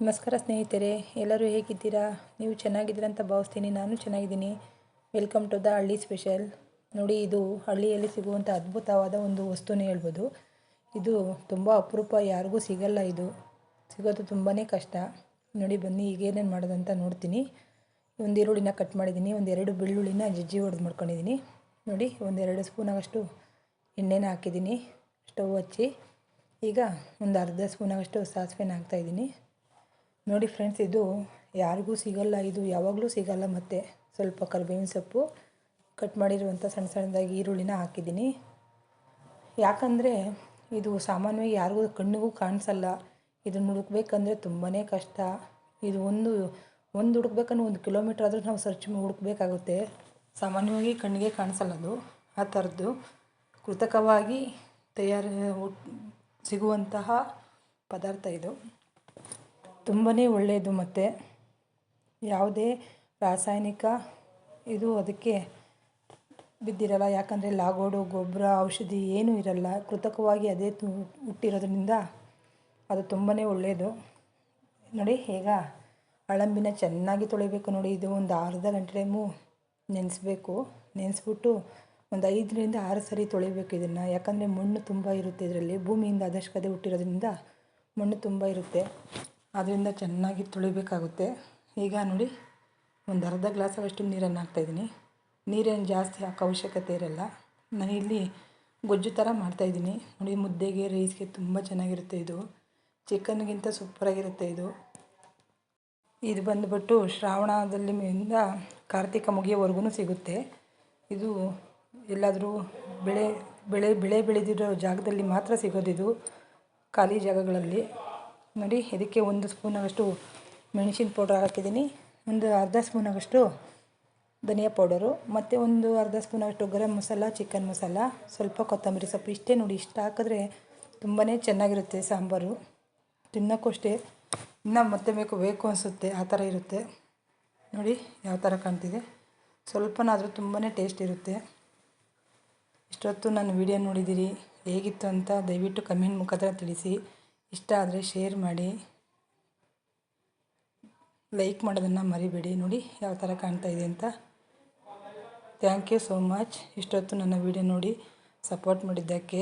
ನಮಸ್ಕಾರ ಸ್ನೇಹಿತರೆ, ಎಲ್ಲರೂ ಹೇಗಿದ್ದೀರಾ? ನೀವು ಚೆನ್ನಾಗಿದ್ದೀರಾ ಅಂತ ಭಾವಿಸ್ತೀನಿ. ನಾನು ಚೆನ್ನಾಗಿದ್ದೀನಿ. Welcome to the Halli special. ನೋಡಿ, ಇದು ಹಳ್ಳಿಯಲ್ಲಿ ಸಿಗುವಂಥ ಅದ್ಭುತವಾದ ಒಂದು ವಸ್ತುನೇ ಹೇಳ್ಬೋದು. ಇದು ತುಂಬ ಅಪರೂಪ, ಯಾರಿಗೂ ಸಿಗಲ್ಲ ಇದು. ಸಿಗೋದು ತುಂಬಾ ಕಷ್ಟ. ನೋಡಿ, ಬನ್ನಿ ಈಗ ಏನೇನು ಮಾಡೋದಂತ ನೋಡ್ತೀನಿ. ಒಂದು ಈರುಳ್ಳಿನ ಕಟ್ ಮಾಡಿದ್ದೀನಿ. ಒಂದೆರಡು ಬೆಳ್ಳುಳ್ಳಿನ ಜಜ್ಜಿ ಹೊಡೆದು ಮಾಡ್ಕೊಂಡಿದ್ದೀನಿ. ನೋಡಿ, ಒಂದೆರಡು ಸ್ಪೂನಾಗಷ್ಟು ಎಣ್ಣೆನ ಹಾಕಿದ್ದೀನಿ. ಸ್ಟವ್ ಹಚ್ಚಿ. ಈಗ ಒಂದು ಅರ್ಧ ಸ್ಪೂನಾಗಷ್ಟು ಸಾಸಿವೆನ ಹಾಕ್ತಾಯಿದ್ದೀನಿ ನೋಡಿ ಫ್ರೆಂಡ್ಸ್ ಇದು ಯಾರಿಗೂ ಸಿಗಲ್ಲ, ಇದು ಯಾವಾಗಲೂ ಸಿಗಲ್ಲ, ಮತ್ತು ಸ್ವಲ್ಪ ಕರಿಬೇವಿನ ಸೊಪ್ಪು ಕಟ್ ಮಾಡಿರುವಂಥ ಸಣ್ಣ ಸಣ್ಣದಾಗಿ ಈರುಳ್ಳಿನ ಹಾಕಿದ್ದೀನಿ. ಯಾಕಂದರೆ ಇದು ಸಾಮಾನ್ಯವಾಗಿ ಯಾರಿಗೂ ಕಣ್ಣಿಗೂ ಕಾಣಿಸಲ್ಲ. ಇದನ್ನು ಹುಡುಕ್ಬೇಕಂದ್ರೆ ತುಂಬಾ ಕಷ್ಟ. ಇದು ಒಂದು ಒಂದು ಹುಡುಕ್ಬೇಕಂದ್ರೆ ಒಂದು ಕಿಲೋಮೀಟ್ರ್ ಆದರೂ ನಾವು ಸರ್ಚ್ ಹುಡುಕ್ಬೇಕಾಗುತ್ತೆ. ಸಾಮಾನ್ಯವಾಗಿ ಕಣ್ಣಿಗೆ ಕಾಣಿಸಲ್ಲ ಅದು, ಆ ಥರದ್ದು. ಕೃತಕವಾಗಿ ತಯಾರು, ಸಿಗುವಂತಹ ಪದಾರ್ಥ ಇದು. ತುಂಬಾ ಒಳ್ಳೆಯದು ಮತ್ತು. ಯಾವುದೇ ರಾಸಾಯನಿಕ ಇದು ಅದಕ್ಕೆ ಬಿದ್ದಿರಲ್ಲ, ಯಾಕಂದರೆ ಲಾಗೋಡು, ಗೊಬ್ಬರ, ಔಷಧಿ ಏನೂ ಇರಲ್ಲ. ಕೃತಕವಾಗಿ ಅದೇ ತು, ಹುಟ್ಟಿರೋದ್ರಿಂದ ಅದು ತುಂಬಾ ಒಳ್ಳೆಯದು ನೋಡಿ, ಈಗ ಅಳಂಬಿನ ಚೆನ್ನಾಗಿ ತೊಳಿಬೇಕು ನೋಡಿ. ಇದು ಒಂದು ಅರ್ಧ ಗಂಟೆ ಟೈಮು ನೆನೆಸ್ಬೇಕು. ನೆನೆಸ್ಬಿಟ್ಟು ಒಂದು ಐದರಿಂದ ಆರು ಸರಿ ತೊಳಿಬೇಕು ಇದನ್ನು. ಯಾಕಂದರೆ ಮಣ್ಣು ತುಂಬ ಇರುತ್ತೆ ಇದರಲ್ಲಿ. ಭೂಮಿಯಿಂದ ಅದಷ್ಟು ಹುಟ್ಟಿರೋದ್ರಿಂದ ಮಣ್ಣು ತುಂಬ ಇರುತ್ತೆ. ಅದರಿಂದ ಚೆನ್ನಾಗಿ ತೊಳಿಬೇಕಾಗುತ್ತೆ. ಈಗ ನೋಡಿ, ಒಂದು ಅರ್ಧ ಗ್ಲಾಸಷ್ಟು ನೀರನ್ನು ಹಾಕ್ತಾಯಿದ್ದೀನಿ ನೀರೇನು ಜಾಸ್ತಿ ಹಾಕೋ ಅವಶ್ಯಕತೆ ಇರಲ್ಲ. ನಾನಿಲ್ಲಿ ಗೊಜ್ಜು ಥರ ಮಾಡ್ತಾಯಿದ್ದೀನಿ ನೋಡಿ, ಮುದ್ದೆಗೆ, ರೈಸ್ಗೆ ತುಂಬ ಚೆನ್ನಾಗಿರುತ್ತೆ ಇದು. ಚಿಕನ್ಗಿಂತ ಸೂಪರಾಗಿರುತ್ತೆ ಇದು. ಇದು ಬಂದುಬಿಟ್ಟು ಶ್ರಾವಣದಲ್ಲಿ ಇಂದ ಕಾರ್ತಿಕ ಮುಗಿಯೋವರೆಗೂ ಸಿಗುತ್ತೆ. ಇದು ಎಲ್ಲಾದರೂ ಬೆಳೆ ಬೆಳೆ ಬೆಳೆ ಬೆಳೆದಿರೋ ಜಾಗದಲ್ಲಿ ಮಾತ್ರ ಸಿಗೋದಿದು. ಖಾಲಿ ಜಾಗಗಳಲ್ಲಿ. ನೋಡಿ, ಇದಕ್ಕೆ ಒಂದು ಸ್ಪೂನಾಗಷ್ಟು ಮೆಣಸಿನ ಪೌಡರ್ ಹಾಕಿದ್ದೀನಿ. ಒಂದು ಅರ್ಧ ಸ್ಪೂನಾಗಷ್ಟು ಧನಿಯಾ ಪೌಡರು, ಮತ್ತು ಒಂದು ಅರ್ಧ ಸ್ಪೂನಾಗಷ್ಟು ಗರಂ ಮಸಾಲ, ಚಿಕನ್ ಮಸಾಲ. ಸ್ವಲ್ಪ ಕೊತ್ತಂಬರಿ ಸೊಪ್ಪು ಇಷ್ಟೇ ನೋಡಿ, ಇಷ್ಟು ಹಾಕಿದ್ರೆ ತುಂಬಾ ಚೆನ್ನಾಗಿರುತ್ತೆ ಸಾಂಬಾರು. ತಿನ್ನೋಕ್ಕೂ ಅಷ್ಟೇ. ಇನ್ನೂ ಮತ್ತೆ ಬೇಕು ಬೇಕು ಅನಿಸುತ್ತೆ, ಆ ಥರ ಇರುತ್ತೆ. ನೋಡಿ, ಯಾವ ಥರ ಕಾಣ್ತಿದೆ. ಸ್ವಲ್ಪನಾದರೂ ತುಂಬಾ ಟೇಸ್ಟ್ ಇರುತ್ತೆ. ಇಷ್ಟೊತ್ತು ನಾನು ವಿಡಿಯೋ ನೋಡಿದ್ದೀರಿ, ಹೇಗಿತ್ತು ಅಂತ ದಯವಿಟ್ಟು ಕಮೆಂಟ್ ಮುಖಾಂತರ ತಿಳಿಸಿ. ಇಷ್ಟ ಆದರೆ ಶೇರ್ ಮಾಡಿ. ಲೈಕ್ ಮಾಡೋದನ್ನು ಮರಿಬೇಡಿ. ನೋಡಿ ಯಾವ ಥರ ಕಾಣ್ತಾ ಇದೆ ಅಂತ. Thank you so much. ಇಷ್ಟೊತ್ತು ನನ್ನ ವಿಡಿಯೋ ನೋಡಿ ಸಪೋರ್ಟ್ ಮಾಡಿದ್ದಕ್ಕೆ.